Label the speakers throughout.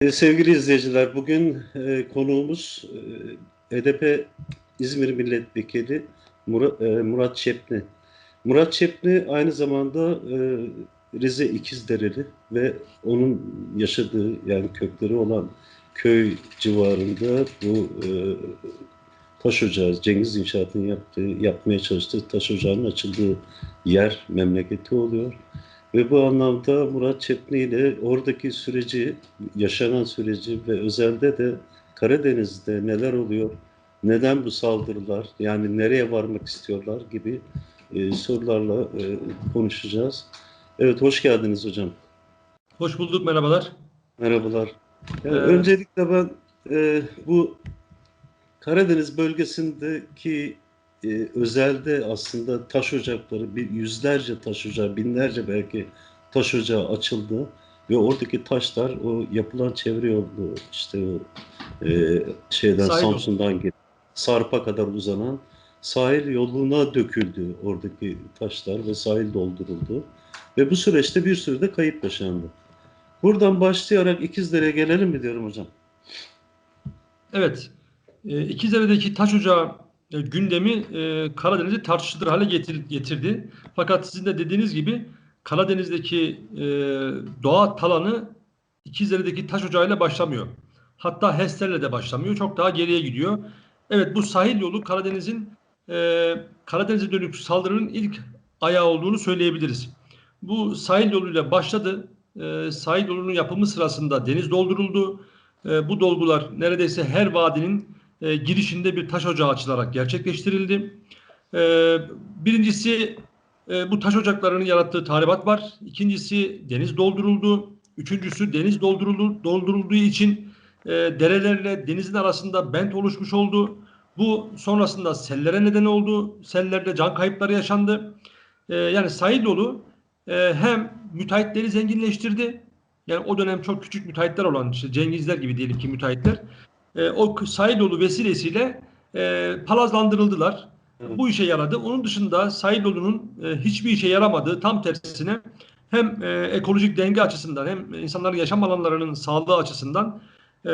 Speaker 1: Ee, Sevgili izleyiciler, bugün e, konuğumuz e, HDP İzmir Milletvekili Murat, e, Murat Çepni. Murat Çepni aynı zamanda e, Rize İkizdereli ve onun yaşadığı yani kökleri olan köy civarında bu e, taş ocağı, Cengiz İnşaat'ın yaptığı, yapmaya çalıştığı taş ocağının açıldığı yer memleketi oluyor. Ve bu anlamda Murat Çepni ile oradaki süreci, yaşanan süreci ve özelde de Karadeniz'de neler oluyor, neden bu saldırılar, yani nereye varmak istiyorlar gibi e, sorularla e, konuşacağız. Evet, hoş geldiniz hocam.
Speaker 2: Hoş bulduk, merhabalar.
Speaker 1: Merhabalar. Yani
Speaker 2: Ee,
Speaker 1: öncelikle ben e, bu Karadeniz bölgesindeki e, özelde aslında taş ocakları, bir yüzlerce taş ocağı, binlerce belki taş ocağı açıldı ve oradaki taşlar o yapılan çevre yolu işte o e, şeyden
Speaker 2: yolu.
Speaker 1: Samsun'dan gelip Sarp'a kadar uzanan sahil yoluna döküldü oradaki taşlar ve sahil dolduruldu. Ve bu süreçte bir sürü de kayıp yaşandı. Buradan başlayarak İkizdere'ye gelelim mi diyorum hocam?
Speaker 2: Evet, e, İkizdere'deki taş ocağı e, gündemi e, Karadeniz'i tartışılır hale getir- getirdi. Fakat sizin de dediğiniz gibi Karadeniz'deki e, doğa talanı İkizdere'deki taş ocağıyla başlamıyor. Hatta HES'lerle de başlamıyor. Çok daha geriye gidiyor. Evet bu sahil yolu Karadeniz'in e, Karadeniz'e dönük saldırının ilk ayağı olduğunu söyleyebiliriz. Bu sahil yoluyla başladı. E, sahil yolunun yapımı sırasında deniz dolduruldu. E, bu dolgular neredeyse her vadinin e, girişinde bir taş ocağı açılarak gerçekleştirildi. E, birincisi e, bu taş ocaklarının yarattığı tahribat var. İkincisi deniz dolduruldu. Üçüncüsü deniz dolduruldu, doldurulduğu için e, derelerle denizin arasında bent oluşmuş oldu. Bu sonrasında sellere neden oldu. Sellerde can kayıpları yaşandı. E, yani sahil yolu e, hem müteahhitleri zenginleştirdi. Yani o dönem çok küçük müteahhitler olan işte Cengizler gibi diyelim ki müteahhitler. E, o yolu vesilesiyle e, palazlandırıldılar.
Speaker 1: Evet.
Speaker 2: Bu işe yaradı. Onun dışında sahil yolunun e, hiçbir işe yaramadığı tam tersine hem e, ekolojik denge açısından hem insanların yaşam alanlarının sağlığı açısından e,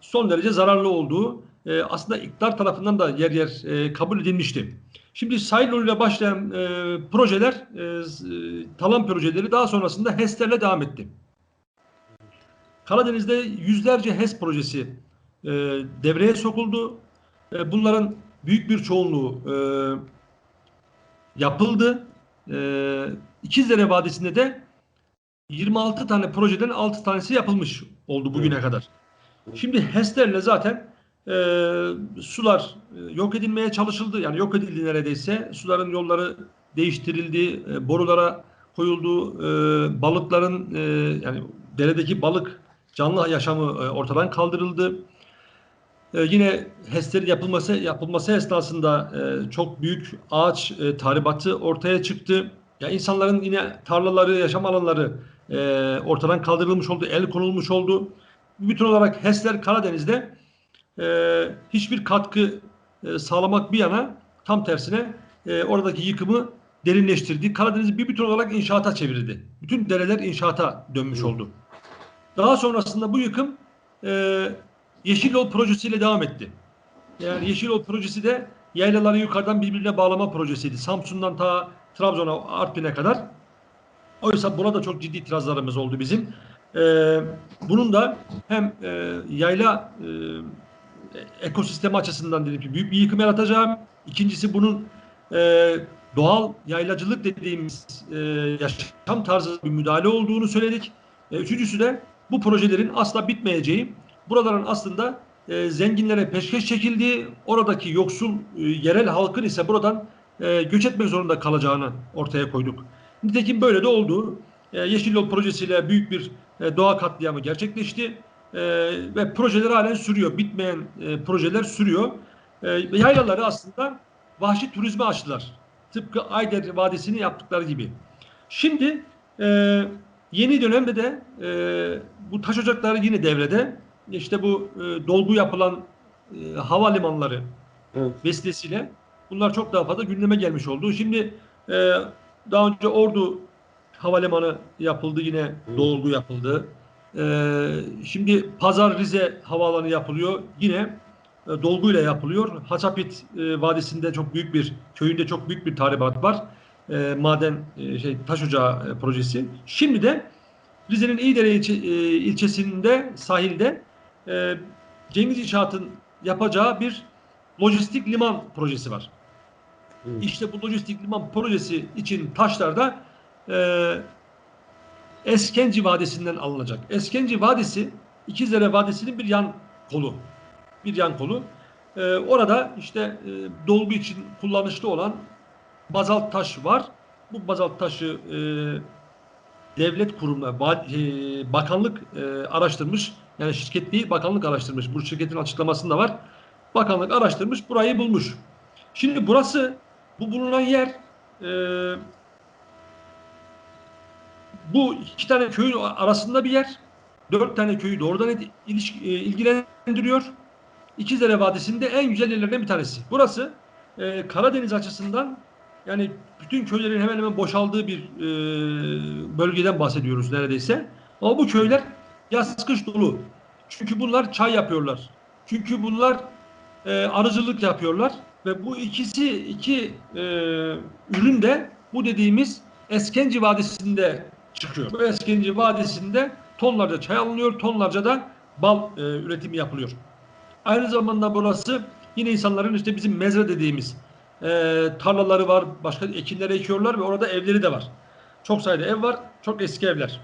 Speaker 2: son derece zararlı olduğu e, aslında iktidar tarafından da yer yer e, kabul edilmişti. Şimdi sahil yoluyla başlayan e, projeler, e, e, talan projeleri daha sonrasında HES'lerle devam etti. Karadeniz'de yüzlerce HES projesi e, devreye sokuldu. E, bunların büyük bir çoğunluğu e, yapıldı. E, İkizdere Vadisi'nde de 26 tane projeden 6 tanesi yapılmış oldu bugüne kadar. Şimdi HES'lerle zaten e, sular e, yok edilmeye çalışıldı. Yani yok edildi neredeyse. Suların yolları değiştirildi. e, borulara koyuldu. e, balıkların e, yani deredeki balık canlı yaşamı e, ortadan kaldırıldı. E, yine HES'lerin yapılması yapılması esnasında e, çok büyük ağaç e, tahribatı ortaya çıktı. Ya insanların yine tarlaları, yaşam alanları e, ortadan kaldırılmış oldu, el konulmuş oldu. Bütün olarak HES'ler Karadeniz'de e, hiçbir katkı e, sağlamak bir yana tam tersine e, oradaki yıkımı derinleştirdi. Karadeniz'i bir bütün olarak inşaata çevirdi. Bütün dereler inşaata dönmüş oldu. Daha sonrasında bu yıkım e, Yeşil Yol projesiyle devam etti. Yani Yeşil Yol projesi de yaylaları yukarıdan birbirine bağlama projesiydi. Samsun'dan ta Trabzon'a, Artvin'e kadar. Oysa burada çok ciddi itirazlarımız oldu bizim. Ee, bunun da hem e, yayla e, ekosistemi açısından dedim ki büyük bir yıkım yaratacağım. İkincisi bunun e, doğal yaylacılık dediğimiz e, yaşam tarzı bir müdahale olduğunu söyledik. E, üçüncüsü de bu projelerin asla bitmeyeceği, buraların aslında e, zenginlere peşkeş çekildiği, oradaki yoksul e, yerel halkın ise buradan e, göç etmek zorunda kalacağını ortaya koyduk. Nitekim böyle de oldu. E, Yeşil Yol projesiyle büyük bir e, doğa katliamı gerçekleşti. E, ve projeler halen sürüyor. Bitmeyen e, projeler sürüyor. E, yaylaları aslında vahşi turizme açtılar. Tıpkı Ayder Vadisi'ni yaptıkları gibi. Şimdi e, yeni dönemde de e, bu taş ocakları yine devrede. İşte bu e, dolgu yapılan e, havalimanları
Speaker 1: Evet.
Speaker 2: vesilesiyle bunlar çok daha fazla gündeme gelmiş oldu. Şimdi e, daha önce Ordu Havalimanı yapıldı yine
Speaker 1: Hı.
Speaker 2: dolgu yapıldı. Ee, şimdi Pazar Rize havaalanı yapılıyor. Yine e, dolguyla yapılıyor. Haçapit e, Vadisi'nde çok büyük bir köyünde çok büyük bir tahribat var. E, maden e, şey taş ocağı e, projesi. Şimdi de Rize'nin İyidere ilçe, e, ilçesinde sahilde e, Cengiz İnşaat'ın yapacağı bir lojistik liman projesi var.
Speaker 1: Hı.
Speaker 2: İşte bu lojistik liman projesi için taşlar da e, Eskenci Vadisi'nden alınacak. Eskenci Vadisi İkizdere Vadisi'nin bir yan kolu. Bir yan kolu. E, orada işte e, dolgu için kullanışlı olan bazalt taş var. Bu bazalt taşı e, devlet kurumları, ba- e, bakanlık e, araştırmış. Yani şirket değil, bakanlık araştırmış. Bu şirketin açıklamasında var. Bakanlık araştırmış, burayı bulmuş. Şimdi burası, bu bulunan yer e, bu iki tane köyün arasında bir yer. Dört tane köyü doğrudan ilişki, e, ilgilendiriyor. İkizdere Vadisi'nde en güzel yerlerden bir tanesi. Burası e, Karadeniz açısından yani bütün köylerin hemen hemen boşaldığı bir e, bölgeden bahsediyoruz neredeyse. Ama bu köyler yaz kış dolu. Çünkü bunlar çay yapıyorlar. Çünkü bunlar e, arıcılık yapıyorlar ve bu ikisi iki e, ürün de bu dediğimiz Eskenci Vadisi'nde çıkıyor. Bu Eskenci Vadisi'nde tonlarca çay alınıyor, tonlarca da bal e, üretimi yapılıyor. Aynı zamanda burası yine insanların işte bizim mezre dediğimiz e, tarlaları var, başka ekinler ekiyorlar ve orada evleri de var. Çok sayıda ev var, çok eski evler.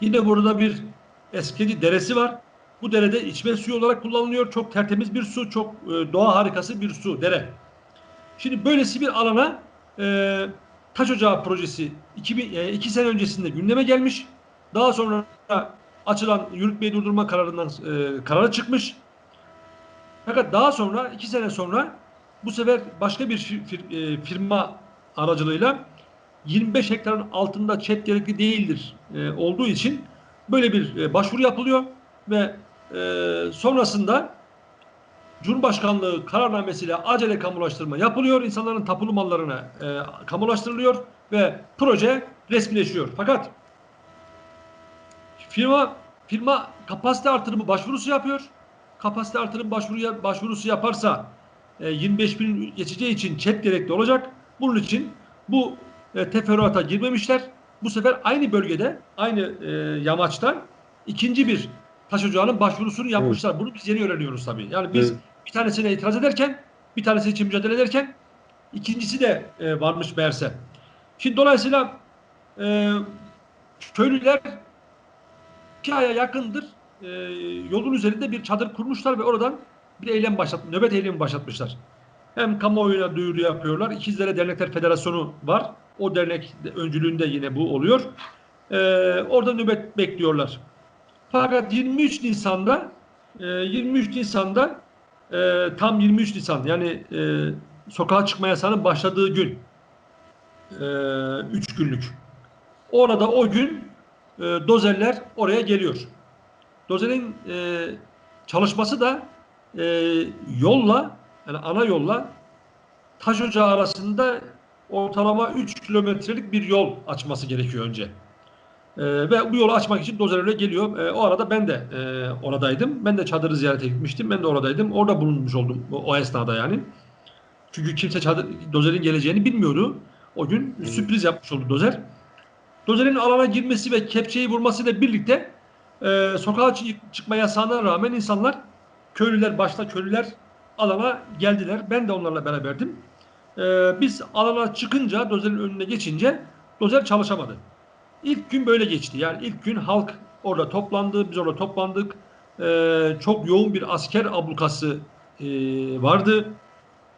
Speaker 2: Yine burada bir eski deresi var. Bu derede içme suyu olarak kullanılıyor. Çok tertemiz bir su, çok e, doğa harikası bir su, dere. Şimdi böylesi bir alana e, Taş Ocağı projesi 2000, e, iki sene öncesinde gündeme gelmiş. Daha sonra açılan yürütmeyi durdurma kararından e, kararı çıkmış. Fakat daha sonra iki sene sonra bu sefer başka bir fir- fir- e, firma aracılığıyla 25 hektarın altında çet gerekli değildir e, olduğu için böyle bir e, başvuru yapılıyor ve e, sonrasında Cumhurbaşkanlığı kararnamesiyle acele kamulaştırma yapılıyor. İnsanların tapulu mallarına e, kamulaştırılıyor ve proje resmileşiyor. Fakat firma firma kapasite artırımı başvurusu yapıyor. Kapasite artırım başvuru başvurusu yaparsa e, 25 bin geçeceği için çet gerekli olacak. Bunun için bu e, teferruata girmemişler. Bu sefer aynı bölgede, aynı e, yamaçta ikinci bir taş ocağının başvurusunu yapmışlar. Bunu biz yeni öğreniyoruz tabii. Yani biz
Speaker 1: Evet.
Speaker 2: bir tanesine itiraz ederken, bir tanesi için mücadele ederken ikincisi de e, varmış meğerse. Şimdi dolayısıyla e, köylüler iki aya yakındır e, yolun üzerinde bir çadır kurmuşlar ve oradan bir eylem başlat, nöbet eylemi başlatmışlar. Hem kamuoyuna duyuru yapıyorlar. İkizlere Dernekler Federasyonu var. O dernek de- öncülüğünde yine bu oluyor. E, orada nöbet bekliyorlar. Fakat 23 Nisan'da e, 23 Nisan'da e, tam 23 Nisan yani e, sokağa çıkma yasağının başladığı gün 3 günlük. Orada o gün e, dozerler oraya geliyor. Dozerin e, çalışması da e, yolla yani ana yolla taş ocağı arasında ortalama 3 kilometrelik bir yol açması gerekiyor önce. E, ve bu yolu açmak için dozer öyle geliyor. E, o arada ben de e, oradaydım. Ben de çadırı ziyarete gitmiştim. Ben de oradaydım. Orada bulunmuş oldum o, o esnada yani. Çünkü kimse çadır, dozerin geleceğini bilmiyordu. O gün
Speaker 1: Hı.
Speaker 2: sürpriz yapmış oldu dozer. Dozerin alana girmesi ve kepçeyi vurmasıyla birlikte e, sokağa çı- çıkma yasağına rağmen insanlar, köylüler, başta köylüler alana geldiler. Ben de onlarla beraberdim. E, biz alana çıkınca, dozerin önüne geçince dozer çalışamadı. İlk gün böyle geçti. Yani ilk gün halk orada toplandı, biz orada toplandık. E, çok yoğun bir asker ablukası e, vardı.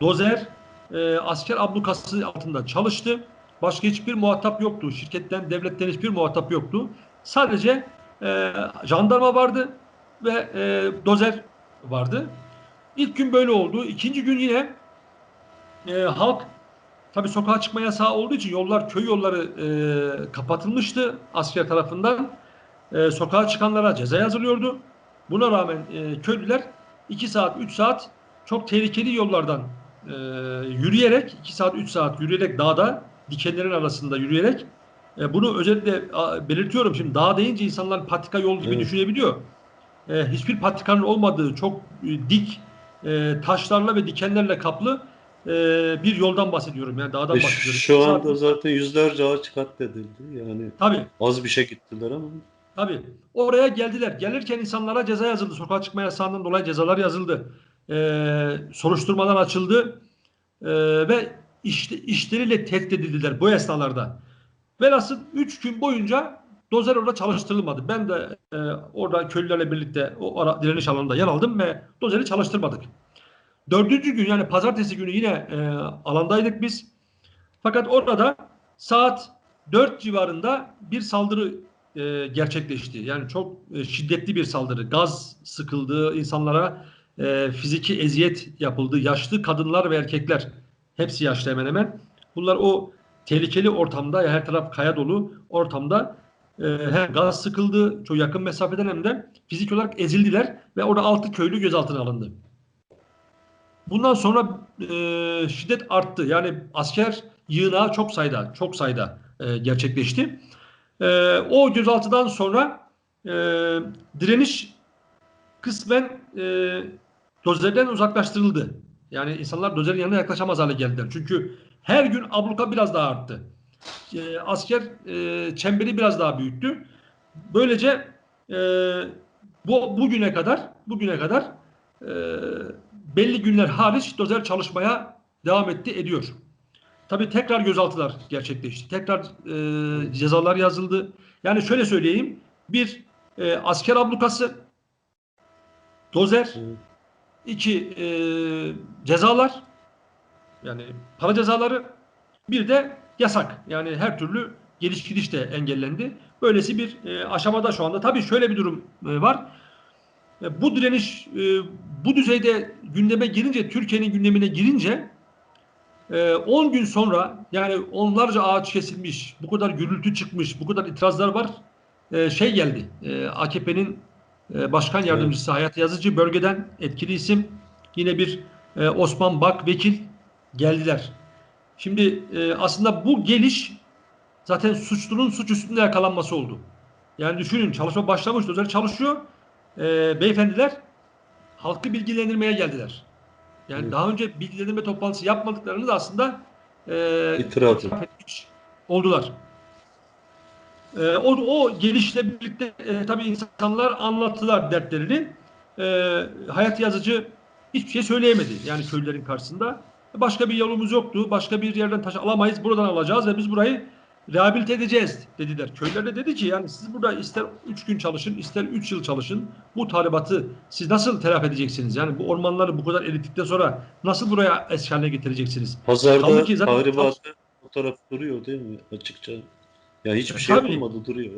Speaker 2: Dozer e, asker ablukası altında çalıştı. Başka hiçbir muhatap yoktu. Şirketten, devletten hiçbir muhatap yoktu. Sadece e, jandarma vardı ve e, dozer vardı. İlk gün böyle oldu. İkinci gün yine e, halk tabii sokağa çıkma yasağı olduğu için yollar, köy yolları e, kapatılmıştı asker tarafından. E, sokağa çıkanlara ceza yazılıyordu. Buna rağmen e, köylüler 2 saat, 3 saat çok tehlikeli yollardan e, yürüyerek 2 saat 3 saat yürüyerek dağda dikenlerin arasında yürüyerek E, bunu özellikle a, belirtiyorum şimdi dağ deyince insanlar patika yol gibi
Speaker 1: Evet.
Speaker 2: düşünebiliyor. E, hiçbir patikanın olmadığı çok e, dik e, taşlarla ve dikenlerle kaplı e, bir yoldan bahsediyorum. Yani dağdan
Speaker 1: Ve
Speaker 2: bahsediyorum.
Speaker 1: şu anda
Speaker 2: Zaten-
Speaker 1: zaten yüzlerce ağaç katledildi. Yani
Speaker 2: Tabii.
Speaker 1: az bir şey gittiler ama
Speaker 2: Tabii. Oraya geldiler. Gelirken insanlara ceza yazıldı. Sokağa çıkma yasağından dolayı cezalar yazıldı. Ee, soruşturmalar açıldı. Ee, ve işte, işleriyle tehdit edildiler bu esnalarda. Velhasıl 3 gün boyunca dozer orada çalıştırılmadı. Ben de e, orada köylülerle birlikte o ara, direniş alanında yer aldım ve dozeri çalıştırmadık. Dördüncü gün yani pazartesi günü yine e, alandaydık biz. Fakat orada saat 4 civarında bir saldırı e, gerçekleşti. Yani çok e, şiddetli bir saldırı. Gaz sıkıldı, insanlara e, fiziki eziyet yapıldı. Yaşlı kadınlar ve erkekler, hepsi yaşlı hemen hemen. Bunlar o tehlikeli ortamda, ya her taraf kaya dolu ortamda e, hem gaz sıkıldı, çok yakın mesafeden hem de fizik olarak ezildiler ve orada altı köylü gözaltına alındı. Bundan sonra e, şiddet arttı. Yani asker yığınağı çok sayıda, çok sayıda e, gerçekleşti. E, o gözaltıdan sonra e, direniş kısmen e, dozerden uzaklaştırıldı. Yani insanlar dozerin yanına yaklaşamaz hale geldiler. Çünkü her gün abluka biraz daha arttı. E, asker e, çemberi biraz daha büyüttü. Böylece e, bu bugüne kadar bugüne kadar e, belli günler hariç dozer çalışmaya devam etti ediyor. Tabii tekrar gözaltılar gerçekleşti. Tekrar e, cezalar yazıldı. Yani şöyle söyleyeyim. Bir e, asker ablukası, dozer, iki e, cezalar, yani para cezaları, bir de yasak. Yani her türlü geliş gidiş de engellendi. Böylesi bir e, aşamada şu anda. Tabii şöyle bir durum e, var. E, bu direniş e, bu düzeyde gündeme girince, Türkiye'nin gündemine girince e, 10 gün sonra yani onlarca ağaç kesilmiş, bu kadar gürültü çıkmış, bu kadar itirazlar var. E, şey geldi. E, AKP'nin e, başkan yardımcısı Hayat Yazıcı bölgeden etkili isim. Yine bir e, Osman Bak vekil geldiler. Şimdi e, aslında bu geliş zaten suçlunun suç üstünde yakalanması oldu. Yani düşünün çalışma başlamış, özel çalışıyor. E, beyefendiler halkı bilgilendirmeye geldiler. Yani
Speaker 1: Evet.
Speaker 2: daha önce bilgilendirme toplantısı yapmadıklarını da aslında e, itiraf etmiş oldular. E, o, o gelişle birlikte e, tabii insanlar anlattılar dertlerini. E, Hayat Yazıcı hiçbir şey söyleyemedi yani köylülerin karşısında. Başka bir yolumuz yoktu. Başka bir yerden taş alamayız. Buradan alacağız ve biz burayı rehabilite edeceğiz dediler. Köylüler de dedi ki yani siz burada ister 3 gün çalışın, ister 3 yıl çalışın. Bu talimatı siz nasıl telafi edeceksiniz? Yani bu ormanları bu kadar erittikten sonra nasıl buraya eski haline getireceksiniz?
Speaker 1: Pazarda
Speaker 2: ki zaten-
Speaker 1: tahribatı fotoğraf duruyor değil mi açıkça? Ya hiçbir şey
Speaker 2: Tabii.
Speaker 1: yapılmadı duruyor.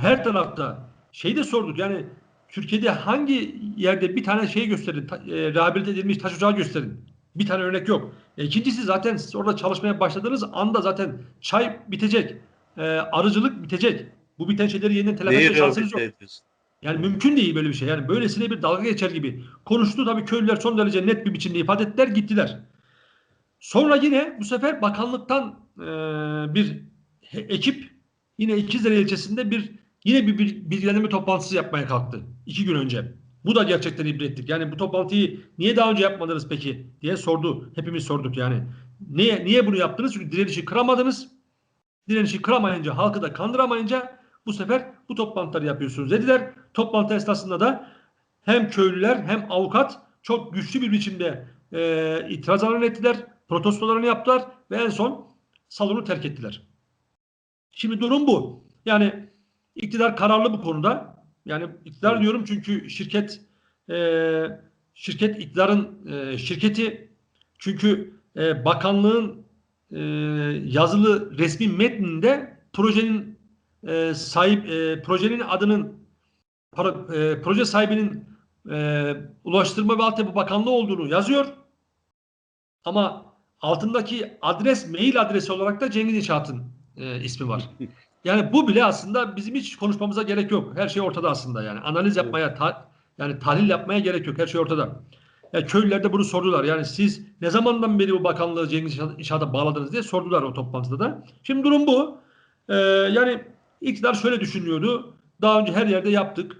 Speaker 2: her tarafta şey de sorduk yani Türkiye'de hangi yerde bir tane şey gösterin, ta- e, rehabilite edilmiş taş ocağı gösterin. Bir tane örnek yok. E, ikincisi zaten siz orada çalışmaya başladığınız anda zaten çay bitecek, e, arıcılık bitecek. Bu biten şeyleri yeniden telafi etme şansınız yok.
Speaker 1: ediyorsun?
Speaker 2: Yani mümkün değil böyle bir şey. Yani böylesine bir dalga geçer gibi. Konuştu tabii köylüler son derece net bir biçimde ifade ettiler gittiler. Sonra yine bu sefer bakanlıktan e, bir ekip yine İkizdere ilçesinde bir yine bir bil- bilgilendirme toplantısı yapmaya kalktı. iki gün önce. Bu da gerçekten ibretlik. Yani bu toplantıyı niye daha önce yapmadınız peki diye sordu. Hepimiz sorduk yani. Niye, niye bunu yaptınız? Çünkü direnişi kıramadınız. Direnişi kıramayınca, halkı da kandıramayınca bu sefer bu toplantıları yapıyorsunuz dediler. Toplantı esnasında da hem köylüler hem avukat çok güçlü bir biçimde e, itirazlarını ettiler, protestolarını yaptılar ve en son salonu terk ettiler. Şimdi durum bu. Yani iktidar kararlı bu konuda. Yani iktidar
Speaker 1: Evet.
Speaker 2: diyorum çünkü şirket e, şirket iktidarın e, şirketi çünkü e, bakanlığın e, yazılı resmi metninde projenin e, sahip e, projenin adının para, e, proje sahibinin e, Ulaştırma ve Altyapı Bakanlığı olduğunu yazıyor. Ama altındaki adres mail adresi olarak da Cengiz İnşaat'ın e, ismi var. Yani bu bile aslında bizim hiç konuşmamıza gerek yok. Her şey ortada aslında yani. Analiz yapmaya, ta- yani tahlil yapmaya gerek yok. Her şey ortada. Ya köylüler de bunu sordular. Yani siz ne zamandan beri bu bakanlığı Cengiz İnşaat- İnşaat'a bağladınız diye sordular o toplantıda da. Şimdi durum bu. Ee, yani iktidar şöyle düşünüyordu. Daha önce her yerde yaptık.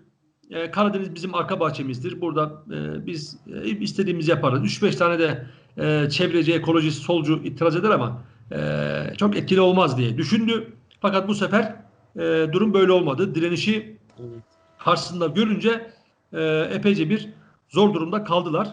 Speaker 2: Ee, Karadeniz bizim arka bahçemizdir. Burada e, biz e, istediğimizi yaparız. 3-5 tane de e, çevreci, ekolojist, solcu itiraz eder ama e, çok etkili olmaz diye düşündü. Fakat bu sefer e, durum böyle olmadı. Direnişi
Speaker 1: Evet.
Speaker 2: karşısında görünce e, epeyce bir zor durumda kaldılar.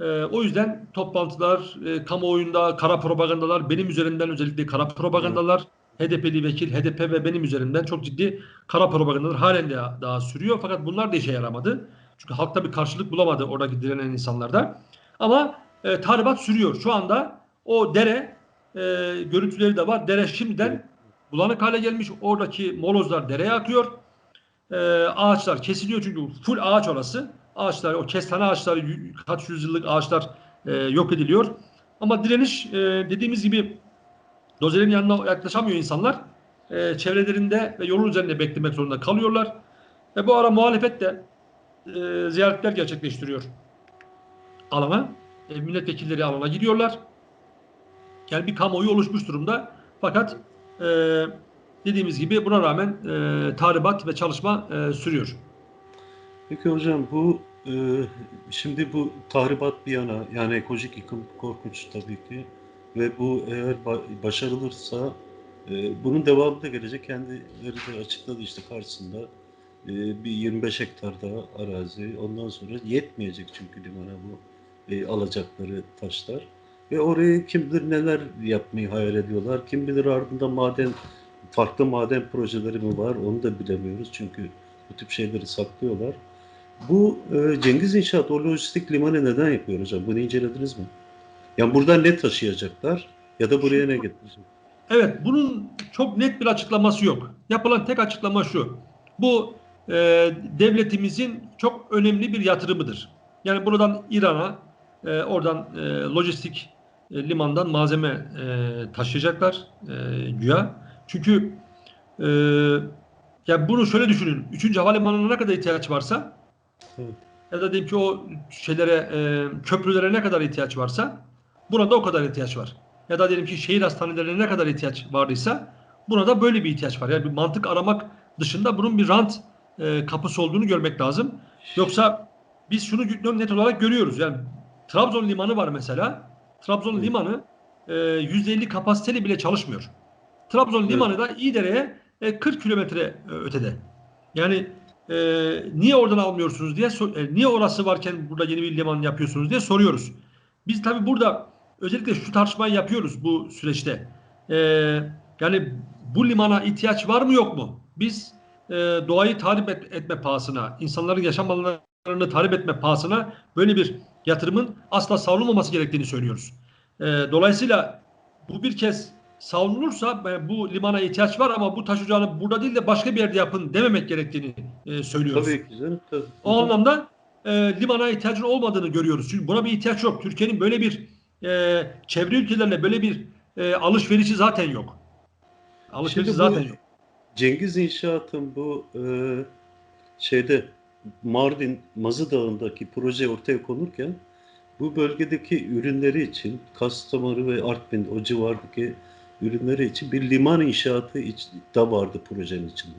Speaker 2: E, o yüzden toplantılar, e, kamuoyunda kara propagandalar, benim üzerimden özellikle kara propagandalar, HDP'li vekil, HDP ve benim üzerimden çok ciddi kara propagandalar halen de daha sürüyor. Fakat bunlar da işe yaramadı. Çünkü halkta bir karşılık bulamadı oradaki direnen insanlarda. Ama e, tahribat sürüyor. Şu anda o dere e, görüntüleri de var. Dere şimdiden bulanık hale gelmiş. Oradaki molozlar dereye akıyor. E, ağaçlar kesiliyor çünkü full ağaç orası. Ağaçlar, o kestane ağaçları, kaç yüzyıllık ağaçlar e, yok ediliyor. Ama direniş e, dediğimiz gibi dozerin yanına yaklaşamıyor insanlar. E, çevrelerinde ve yolun üzerinde beklemek zorunda kalıyorlar. Ve bu ara muhalefet de e, ziyaretler gerçekleştiriyor alana. E, milletvekilleri alana gidiyorlar. Yani bir kamuoyu oluşmuş durumda. Fakat e, dediğimiz gibi buna rağmen e, tahribat ve çalışma e, sürüyor.
Speaker 1: Peki hocam bu e, şimdi bu tahribat bir yana yani ekolojik yıkım korkunç tabii ki ve bu eğer ba- başarılırsa e, bunun devamı da gelecek. Kendileri de açıkladı işte karşısında e, bir 25 hektar daha arazi ondan sonra yetmeyecek çünkü limana bu e, alacakları taşlar. Ve oraya kim bilir neler yapmayı hayal ediyorlar. Kim bilir ardında maden farklı maden projeleri mi var onu da bilemiyoruz. Çünkü bu tip şeyleri saklıyorlar. Bu e, Cengiz İnşaat o lojistik limanı neden yapıyor hocam? Bunu incelediniz mi? Yani buradan ne taşıyacaklar ya da buraya ne getirecek?
Speaker 2: Evet, bunun çok net bir açıklaması yok. Yapılan tek açıklama şu. Bu e, devletimizin çok önemli bir yatırımıdır. Yani buradan İran'a, e, oradan e, lojistik e, limandan malzeme e, taşıyacaklar e, güya. Çünkü e, ya bunu şöyle düşünün. Üçüncü havalimanına ne kadar ihtiyaç varsa
Speaker 1: Evet.
Speaker 2: ya da diyelim ki o şeylere e, köprülere ne kadar ihtiyaç varsa buna da o kadar ihtiyaç var. Ya da diyelim ki şehir hastanelerine ne kadar ihtiyaç vardıysa buna da böyle bir ihtiyaç var. Yani bir mantık aramak dışında bunun bir rant e, kapısı olduğunu görmek lazım. Yoksa biz şunu net olarak görüyoruz. Yani Trabzon limanı var mesela. Trabzon limanı e, %50 kapasiteli bile çalışmıyor. Trabzon limanı da İdere'ye e, 40 kilometre e, ötede. Yani e, niye oradan almıyorsunuz diye e, niye orası varken burada yeni bir liman yapıyorsunuz diye soruyoruz. Biz tabi burada özellikle şu tartışmayı yapıyoruz bu süreçte. E, yani bu limana ihtiyaç var mı yok mu? Biz e, doğayı tahrip et- etme pahasına, insanların yaşam alanlarını tahrip etme pahasına böyle bir yatırımın asla savunulmaması gerektiğini söylüyoruz. E, dolayısıyla bu bir kez savunulursa e, bu limana ihtiyaç var ama bu taş ocağını burada değil de başka bir yerde yapın dememek gerektiğini e, söylüyoruz.
Speaker 1: Tabii ki canım. Tabii.
Speaker 2: O anlamda e, limana ihtiyacın olmadığını görüyoruz. Çünkü buna bir ihtiyaç yok. Türkiye'nin böyle bir e, çevre ülkelerle böyle bir e, alışverişi zaten yok. Alışverişi
Speaker 1: Şimdi
Speaker 2: zaten yok.
Speaker 1: Cengiz İnşaat'ın bu e, şeyde Mardin Mazı Dağı'ndaki proje ortaya konurken bu bölgedeki ürünleri için Kastamonu ve Artvin o civardaki ürünleri için bir liman inşaatı da vardı projenin içinde.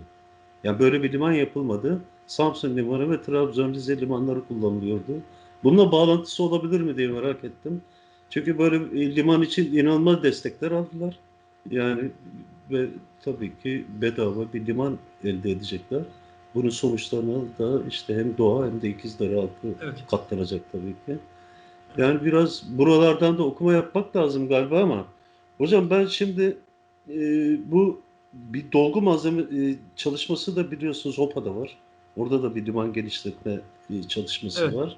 Speaker 1: Yani böyle bir liman yapılmadı. Samsun Limanı ve Trabzon Rize limanları kullanılıyordu. Bununla bağlantısı olabilir mi diye merak ettim. Çünkü böyle bir liman için inanılmaz destekler aldılar. Yani ve tabii ki bedava bir liman elde edecekler. Bunun sonuçlarına da işte hem doğa hem de İkizdere halkı
Speaker 2: Evet.
Speaker 1: katlanacak tabii ki. Yani biraz buralardan da okuma yapmak lazım galiba ama hocam ben şimdi e, bu bir dolgu malzeme e, çalışması da biliyorsunuz HOPA'da var. Orada da bir liman genişletme e, çalışması
Speaker 2: Evet.
Speaker 1: var.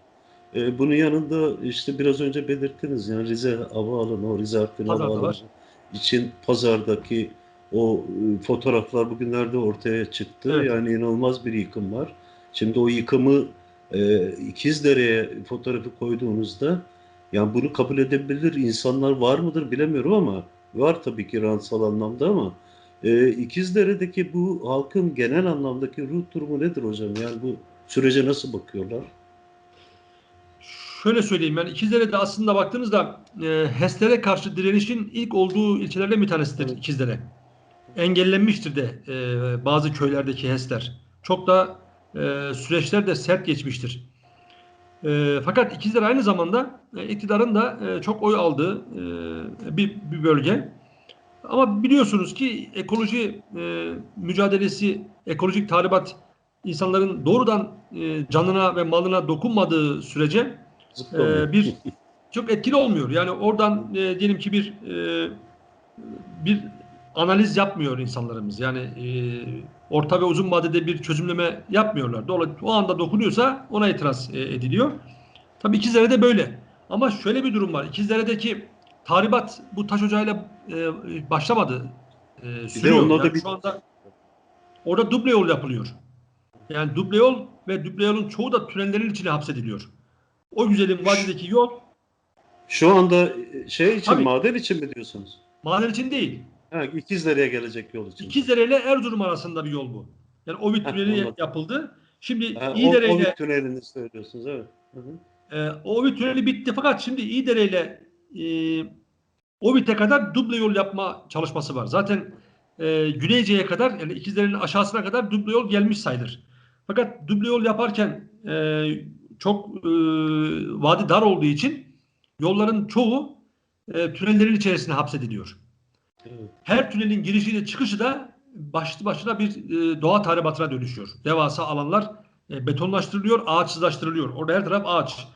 Speaker 1: E, bunun yanında işte biraz önce belirttiniz yani Rize Havaalanı, o Rize Artvin Havaalanı için pazardaki o e, fotoğraflar bugünlerde ortaya çıktı.
Speaker 2: Evet.
Speaker 1: Yani inanılmaz bir yıkım var. Şimdi o yıkımı e, İkizdere'ye fotoğrafı koyduğunuzda yani bunu kabul edebilir insanlar var mıdır bilemiyorum ama var tabii ki ransal anlamda ama e, İkizdere'deki bu halkın genel anlamdaki ruh durumu nedir hocam? Yani bu sürece nasıl bakıyorlar?
Speaker 2: Şöyle söyleyeyim yani İkizdere'de aslında baktığınızda e, HES'lere karşı direnişin ilk olduğu ilçelerden bir tanesidir
Speaker 1: Evet.
Speaker 2: İkizdere. Engellenmiştir de e, bazı köylerdeki HES'ler. Çok da e, süreçler de sert geçmiştir. E, fakat İkizler aynı zamanda e, iktidarın da e, çok oy aldığı e, bir, bir bölge. Ama biliyorsunuz ki ekoloji e, mücadelesi, ekolojik tahribat insanların doğrudan e, canına ve malına dokunmadığı sürece e, bir çok etkili olmuyor. Yani oradan e, diyelim ki bir e, bir analiz yapmıyor insanlarımız. Yani e, orta ve uzun vadede bir çözümleme yapmıyorlar. Dolayısıyla o anda dokunuyorsa ona itiraz e, ediliyor. Tabii İkizdere'de de böyle. Ama şöyle bir durum var. İkizdere'deki tahribat bu taş ocağıyla e, başlamadı. E, sürüyor.
Speaker 1: onlarda
Speaker 2: Yani
Speaker 1: bir-
Speaker 2: şu anda orada duble yol yapılıyor. Yani duble yol ve duble yolun çoğu da tünellerin içine hapsediliyor. O güzelim vadideki yol
Speaker 1: Şu anda şey için
Speaker 2: Tabii.
Speaker 1: maden için mi diyorsunuz?
Speaker 2: maden için değil.
Speaker 1: Ha, İkizdere'ye gelecek yol için.
Speaker 2: İkizdere ile Erzurum arasında bir yol bu. Yani Ovid tüneli
Speaker 1: anladım.
Speaker 2: yapıldı. Şimdi
Speaker 1: Ha, o
Speaker 2: ile
Speaker 1: tünelini söylüyorsunuz evet. Hı hı.
Speaker 2: e, Ovid tüneli bitti fakat şimdi İyidere ile e, Ovid'e kadar duble yol yapma çalışması var. Zaten e, Güneyce'ye kadar yani İkizdere'nin aşağısına kadar duble yol gelmiş sayılır. Fakat duble yol yaparken e, çok e, vadi dar olduğu için yolların çoğu e, tünellerin içerisine hapsediliyor.
Speaker 1: Evet.
Speaker 2: Her tünelin girişiyle çıkışı da başlı başına bir e, doğa tahribatına dönüşüyor. Devasa alanlar e, betonlaştırılıyor, ağaçsızlaştırılıyor. Orada her taraf ağaç.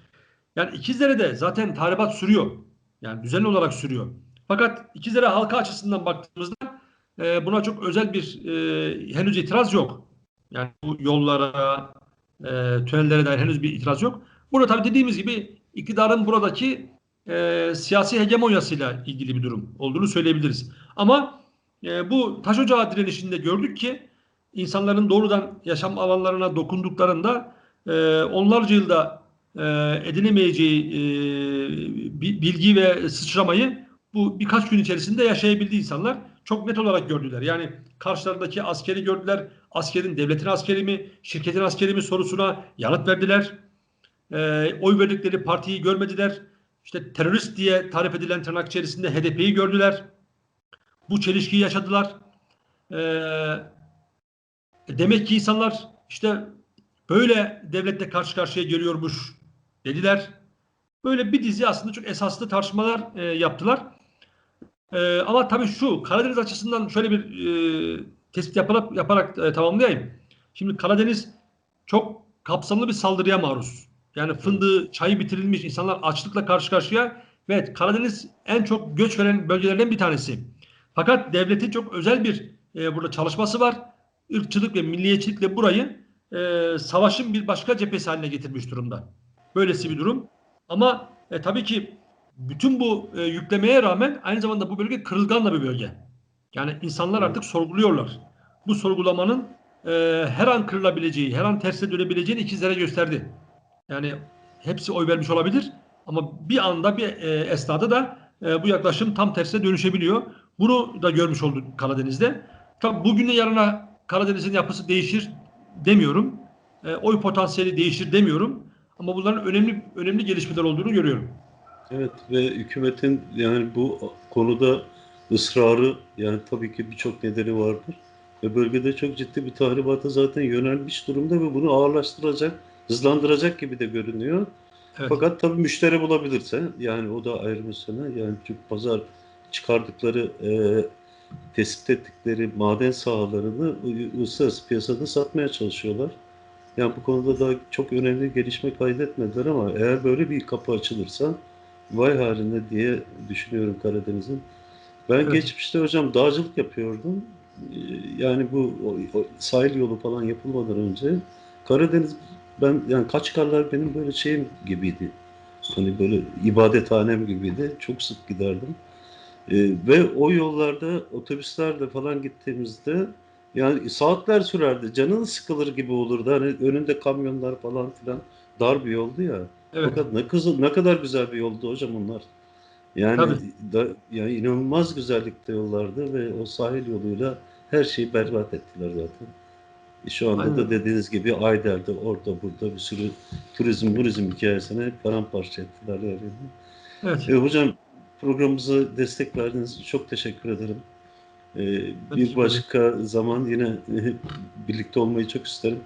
Speaker 2: Yani İkizdere'de zaten tahribat sürüyor. Yani düzenli olarak sürüyor. Fakat İkizdere halka açısından baktığımızda e, buna çok özel bir e, henüz itiraz yok. Yani bu yollara, e, tünellere dair henüz bir itiraz yok. Burada tabii dediğimiz gibi iktidarın buradaki e, siyasi hegemonyasıyla ilgili bir durum olduğunu söyleyebiliriz. Ama e, bu taş ocağı direnişinde gördük ki insanların doğrudan yaşam alanlarına dokunduklarında e, onlarca yılda e, edinemeyeceği e, bi- bilgi ve sıçramayı bu birkaç gün içerisinde yaşayabildi insanlar. Çok net olarak gördüler. Yani karşılarındaki askeri gördüler. Askerin devletin askeri mi, şirketin askeri mi sorusuna yanıt verdiler. E, oy verdikleri partiyi görmediler. İşte terörist diye tarif edilen tırnak içerisinde HDP'yi gördüler. Bu çelişkiyi yaşadılar. Ee, demek ki insanlar işte böyle devletle karşı karşıya geliyormuş dediler. Böyle bir dizi aslında çok esaslı tartışmalar e, yaptılar. E, ama tabii şu Karadeniz açısından şöyle bir e, tespit yaparak, yaparak e, tamamlayayım. Şimdi Karadeniz çok kapsamlı bir saldırıya maruz. Yani fındığı, çayı bitirilmiş insanlar açlıkla karşı karşıya. Evet Karadeniz en çok göç veren bölgelerden bir tanesi. Fakat devletin çok özel bir e, burada çalışması var. Irkçılık ve milliyetçilikle burayı e, savaşın bir başka cephesi haline getirmiş durumda. Böylesi bir durum. Ama e, tabii ki bütün bu e, yüklemeye rağmen aynı zamanda bu bölge kırılgan da bir bölge. Yani insanlar artık sorguluyorlar. Bu sorgulamanın e, her an kırılabileceği, her an terse dönebileceğini ikizlere gösterdi. Yani hepsi oy vermiş olabilir ama bir anda bir e, esnada da e, bu yaklaşım tam tersine dönüşebiliyor. Bunu da görmüş olduk Karadeniz'de. Tabii bugüne yarına Karadeniz'in yapısı değişir demiyorum. E, oy potansiyeli değişir demiyorum. Ama bunların önemli önemli gelişmeler olduğunu görüyorum.
Speaker 1: Evet ve hükümetin yani bu konuda ısrarı yani tabii ki birçok nedeni vardır. Ve bölgede çok ciddi bir tahribata zaten yönelmiş durumda ve bunu ağırlaştıracak, hızlandıracak gibi de görünüyor.
Speaker 2: Evet.
Speaker 1: Fakat tabii müşteri bulabilirse yani o da ayrı mesele. Yani çünkü pazar çıkardıkları e, tespit ettikleri maden sahalarını uluslararası piyasada satmaya çalışıyorlar. Yani bu konuda da çok önemli gelişme kaydetmediler ama eğer böyle bir kapı açılırsa vay haline diye düşünüyorum Karadeniz'in. Ben
Speaker 2: Evet.
Speaker 1: geçmişte hocam dağcılık yapıyordum. Ee, Yani bu o- o sahil yolu falan yapılmadan önce Karadeniz ben yani Kaçkarlar benim böyle şeyim gibiydi. Hani böyle ibadethanem gibiydi. Çok sık giderdim. Ee, ve o yollarda otobüslerle falan gittiğimizde yani saatler sürerdi. Canın sıkılır gibi olurdu. Hani önünde kamyonlar falan filan dar bir yoldu ya.
Speaker 2: Evet.
Speaker 1: Fakat ne, kız, ne kadar güzel bir yoldu hocam onlar. Yani
Speaker 2: Tabii.
Speaker 1: da, yani inanılmaz güzellikte yollardı ve o sahil yoluyla her şeyi berbat ettiler zaten. E, Şu anda
Speaker 2: Aynen.
Speaker 1: da dediğiniz gibi Ayder'de orada burada bir sürü turizm turizm hikayesine paramparça ettiler. Yani.
Speaker 2: Evet.
Speaker 1: E, hocam programımıza destek verdiğiniz için çok teşekkür ederim.
Speaker 2: Teşekkür
Speaker 1: bir başka zaman yine birlikte olmayı çok isterim.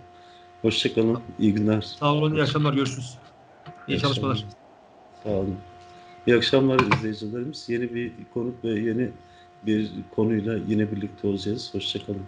Speaker 1: Hoşçakalın. İyi günler.
Speaker 2: Sağ olun. iyi akşamlar. Görüşürüz. İyi
Speaker 1: İyi
Speaker 2: çalışmalar.
Speaker 1: akşamlar. Sağ olun. İyi akşamlar izleyicilerimiz. Yeni bir konuk ve yeni bir konuyla yine birlikte olacağız. Hoşçakalın.